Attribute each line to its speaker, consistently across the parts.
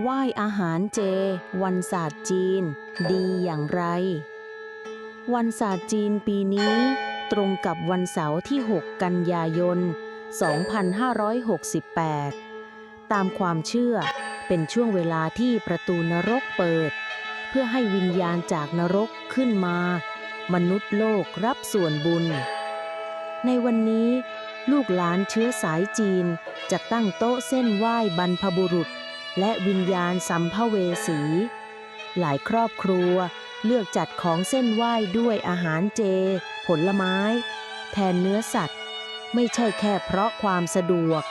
Speaker 1: ไหว้อาหารเจ วันศาสตร์จีน ดีอย่างไร วันศาสตร์จีนปีนี้ ตรงกับวันเสาร์ที่ 6 กันยายน 2568 ตามความเชื่อเป็นช่วงเวลาที่ประตูนรกเปิด เพื่อให้วิญญาณจากนรกขึ้นมา มนุษย์โลกรับส่วนบุญ ในวันนี้ ลูกหลานเชื้อสายจีนจะตั้งโต๊ะเส้นไหว้บรรพบุรุษ และวิญญาณสัมภเวสี หลายครอบครัวเลือกจัดของเส้นไหว้ด้วยอาหารเจ ผลไม้ แทนเนื้อสัตว์ ไม่ใช่แค่เพราะความสะดวก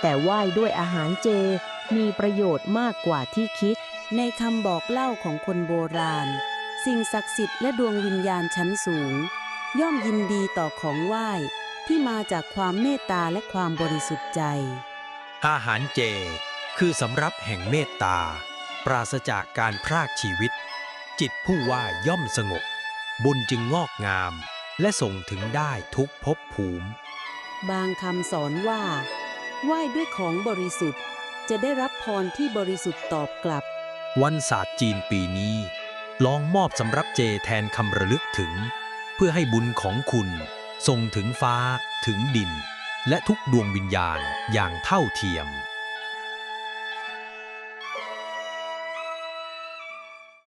Speaker 1: แต่ไหว้ด้วยอาหารเจมีประโยชน์มากกว่าที่คิด ในคำบอกเล่าของคนโบราณ สิ่งศักดิ์สิทธิ์และดวงวิญญาณชั้นสูง ย่อมยินดีต่อของไหว้ที่มาจากความเมตตาและความบริสุทธิ์ใจ
Speaker 2: อาหารเจ คือสำรับแห่งเมตตา ปราศจากการพรากชีวิต จิตผู้ว่าย่อมสงบ บุญจึงงอกงาม และส่งถึงได้ทุกภพภูมิ
Speaker 1: บางคำสอนว่าไหว้ด้วยของบริสุทธิ์ จะได้รับพรที่บริสุทธิ์ตอบกลับ
Speaker 2: วันศาสตร์จีนปีนี้ ลองมอบสำรับเจแทนคำระลึกถึง เพื่อให้บุญของคุณส่งถึงฟ้าถึงดิน และทุกดวงวิญญาณอย่างเท่าเทียม